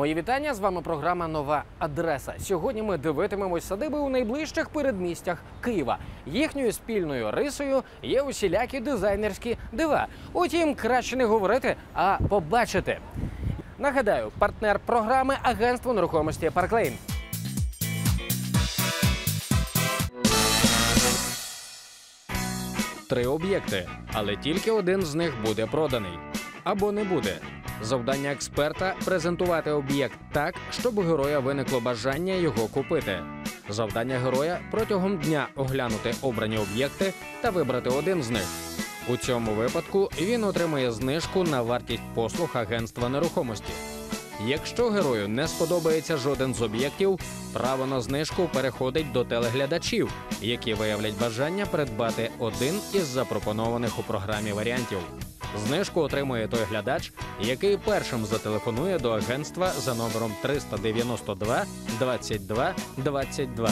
Мої вітання з вами програма Нова адреса. Сьогодні ми дивитимемось садиби у найближчих передмістях Києва. Їхньою спільною рисою є усілякі дизайнерські дива. Утім, краще не говорити, а побачити. Нагадаю, партнер програми Агентство нерухомості Парклейн. Три об'єкти, але тільки один з них буде проданий або не буде. Завдання експерта презентувати об'єкт так, щоб у героя виникло бажання його купити. Завдання героя протягом дня оглянути обрані об'єкти та вибрати один з них. У цьому випадку він отримує знижку на вартість послуг агентства нерухомості. Якщо герою не сподобається жоден з об'єктів, право на знижку переходить до телеглядачів, які виявлять бажання придбати один із запропонованих у програмі варіантів. Знижку отримує той глядач, який першим зателефонує до агентства за номером 392 22 22.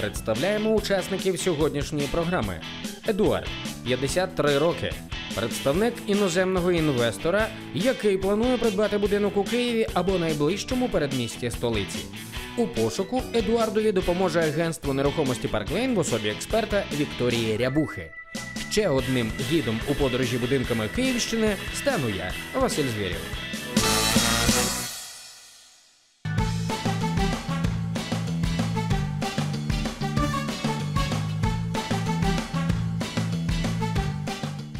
Представляємо учасників сьогоднішньої програми. Едуард, 53 роки, представник іноземного інвестора, який планує придбати будинок у Києві або найближчому передмісті столиці. У пошуку Едуардові допоможе агентство нерухомості Парклейн в особі експерта Вікторії Рябухи. Ще одним гідом у подорожі будинками Київщини стану я, Василь Звєрєв.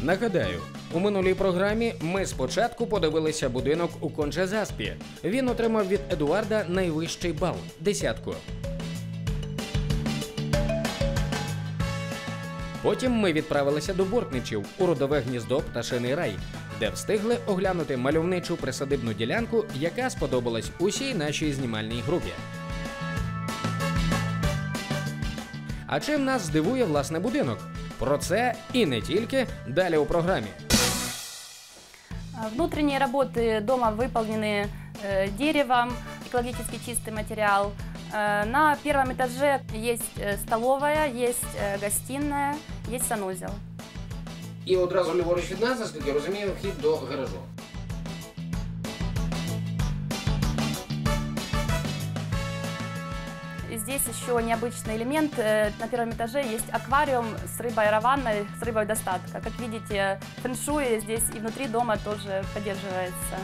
Нагадаю, у минулій програмі ми спочатку подивилися будинок у Кончезаспі. Він отримав від Едуарда найвищий бал десятку. Потім ми відправилися до Бортничів у родове гніздо Пташиний рай, де встигли оглянути мальовничу присадибну ділянку, яка сподобалась усій нашій знімальній групі. А чим нас здивує власне будинок? Про це і не тільки далі у програмі. А, Внутренние работы дома выполнены э, деревом, экологически чистый материал. Э, на первом этаже есть э, столовая, есть э, гостиная, есть санузел. І одразу ліворуч від нас, наскільки я розумію, вхід до гаражу. И здесь еще необычный элемент. э, На первом этаже есть аквариум с рыбой раванной, с рыбой достатка. Как видите, фэншуй здесь и внутри дома тоже поддерживается.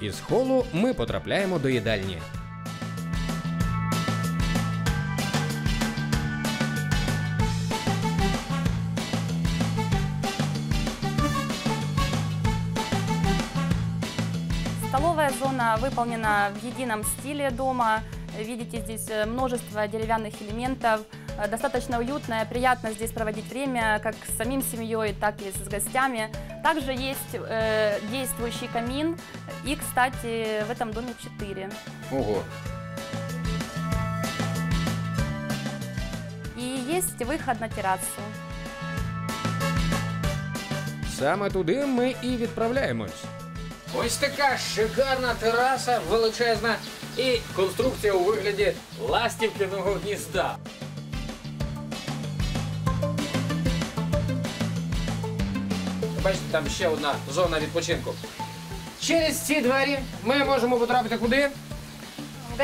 Із холу ми потрапляємо до їдальні. Столовая зона выполнена в едином стиле дома. Видите здесь э, множество деревянных элементов. Э, Достаточно уютно, приятно здесь проводить время как с самим семьей, так и с гостями. Также есть э, действующий камин. И, кстати, в этом доме 4. Ого. И есть выход на террасу. Саме туди ми і відправляємось. Ось така шикарна тераса, величезна і конструкція у вигляді ластівкиного гнізда. Бачите, там ще одна зона відпочинку. Через ці двері ми можемо потрапити куди? В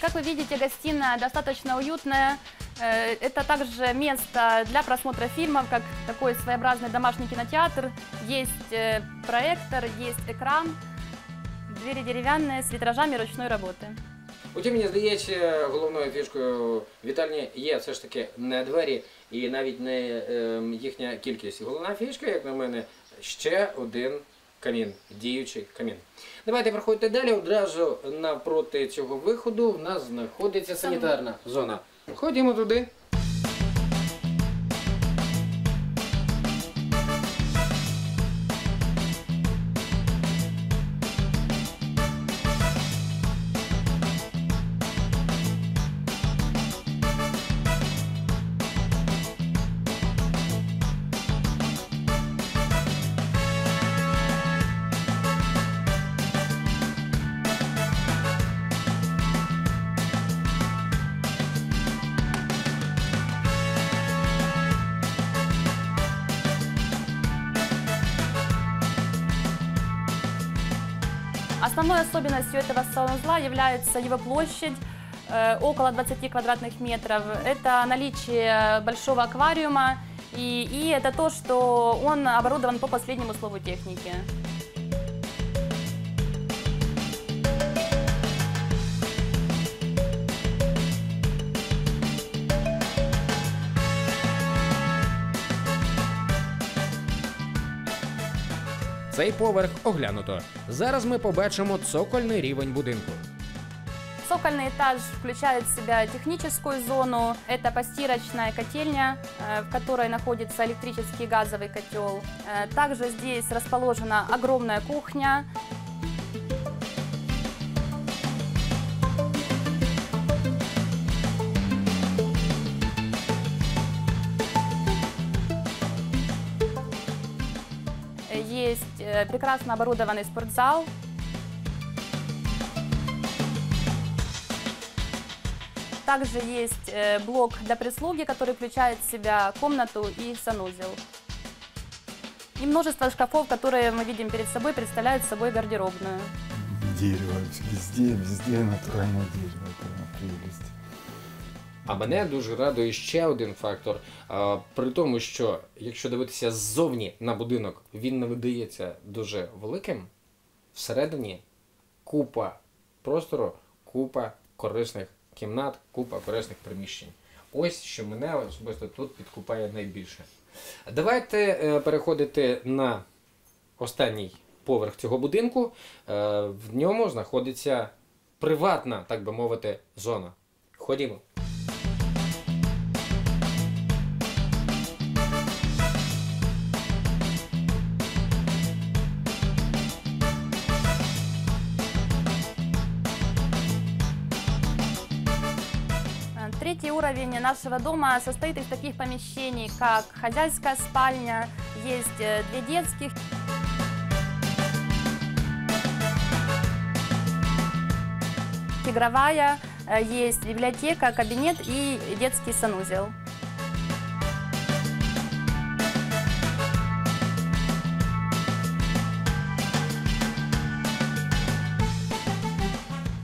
Как вы видите, гостиная достаточно уютная. Э, Это также место для просмотра фильмов, как такой своеобразный домашний кинотеатр. Есть э, проектор, есть экран, двери деревянные с витражами ручной работы. Утім, мені здається, головною фішкою вітальні є все ж таки не двері і навіть не ем, їхня кількість. Головна фішка, як на мене, ще один камін, діючий камін. Давайте проходьте далі. Одразу навпроти цього виходу в нас знаходиться санітарна зона. Ходімо туди. Основной особенностью этого санузла является его площадь, э, около 20 квадратных метров. Это наличие большого аквариума и, и это то, что он оборудован по последнему слову техники. Цей поверх оглянуто. Зараз ми побачимо цокольний рівень будинку. Цокольный этаж включает в себя техническую зону. Это постирочная котельня, э, в которой находится электрический газовый котел. Э, Также здесь расположена огромная кухня. прекрасно оборудованный спортзал, Также есть э, блок для прислуги, который включает в себя комнату и санузел. И множество шкафов, которые мы видим перед собой, представляют собой гардеробную. Дерево, везде, везде натуральное дерево, это прелесть. А мене дуже радує ще один фактор. А, при тому, що якщо дивитися ззовні на будинок, він не видається дуже великим. Всередині купа простору, купа корисних кімнат, купа корисних приміщень. Ось що мене особисто тут підкупає найбільше. Давайте е, переходити на останній поверх цього будинку. Е, в ньому знаходиться приватна, так би мовити, зона. Ходімо. Третий уровень нашего дома состоит из таких помещений, как хозяйская спальня, есть э, две детских, игровая, э, есть библиотека, кабинет и детский санузел.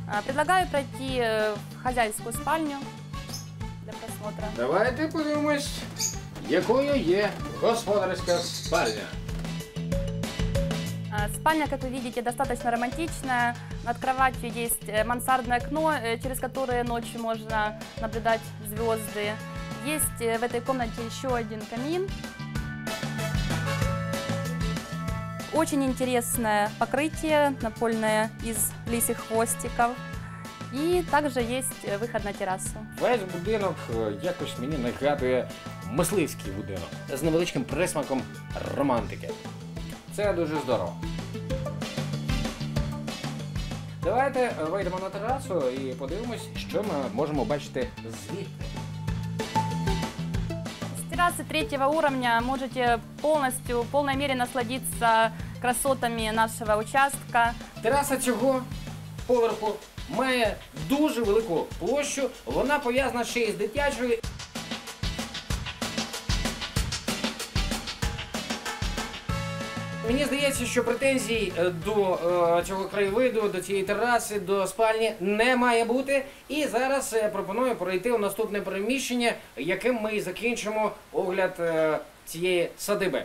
А, Предлагаю пройти э, в хозяйскую спальню просмотра. Давайте подивимось, якою є господарська спальня. А, Спальня, как вы видите, достаточно романтичная. Над кроватью есть э, мансардное окно, э, через которое ночью можно наблюдать звезды. Есть э, в этой комнате еще один камин. Очень интересное покрытие напольное из лисих хвостиков. И также есть э, выход на террасу. Весь будинок е, якось мені нагадує мисливський будинок з невеличким присмаком романтики. Це дуже здорово. Давайте е, вийдемо на терасу і подивимось, що ми можемо бачити звідти. С террасы третьего уровня можете полностью, в полной мере насладиться красотами нашего участка. Тераса цього поверху має дуже велику площу. Вона пов'язана ще й з дитячою. Мені здається, що претензій е, до е, цього краєвиду, до цієї тераси, до спальні не має бути. І зараз е, пропоную пройти у наступне приміщення, яким ми закінчимо огляд цієї садиби.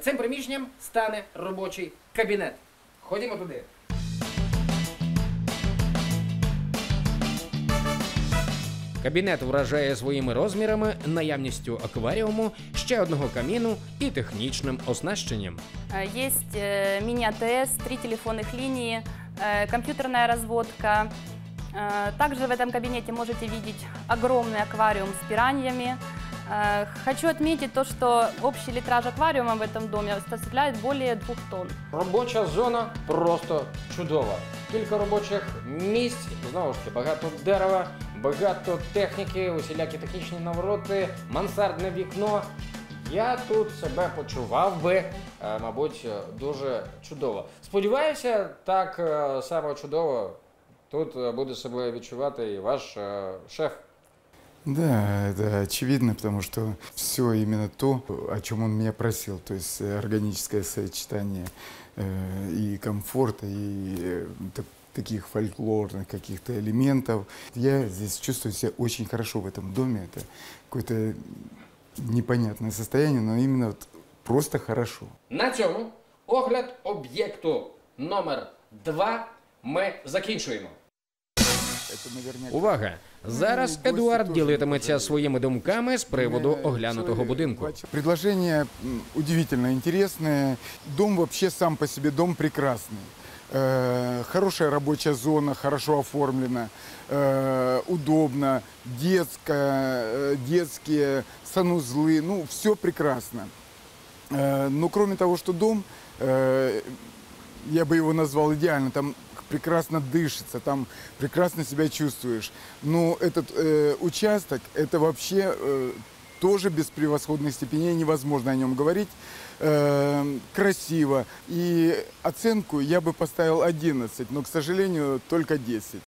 Цим приміщенням стане робочий кабінет. Ходімо туди. Кабінет вражає своїми розмірами, наявністю акваріуму, ще одного каміну і технічним оснащенням. Э, Есть э, мини-АТС, три телефонных линии, э, компьютерная разводка. Э, Также в этом кабинете можете видеть огромный аквариум с пираньями. Э, Хочу отметить то, что общий литраж аквариума в этом доме составляет более двух тонн. Робоча зона просто чудова. Кілька робочих місць, знову ж таки, багато дерева, багато техніки, усілякі технічні навороти, мансардне вікно. Я тут себе почував би, е, мабуть, дуже чудово. Сподіваюся, так е, само чудово тут е, буде себе відчувати і ваш е, шеф. Да, это очевидно, потому что все именно то, о чем он меня просил, то есть э, органическое сочетание э, и комфорта, и э, так- таких фольклорных каких-то элементов. Я здесь чувствую себя очень хорошо в этом доме. Это какое-то непонятное состояние, но именно вот просто хорошо. На цьому огляд об'єкту номер 2 ми закінчуємо. Это наверняка... Увага! Зараз Едуард ділитиметься своїми думками з приводу оглянутого будинку. Предложение м, удивительно интересное. Дом вообще сам по себе дом прекрасный. Э, хорошая рабочая зона, хорошо оформлена, э, удобно, детская, э, детские санузлы, ну все прекрасно. Но кроме того, что дом, я бы его назвал идеально, там прекрасно дышится, там прекрасно себя чувствуешь. Но этот участок, это вообще тоже без превосходных степеней, невозможно о нем говорить. Красиво. И оценку я бы поставил 11, но, к сожалению, только 10.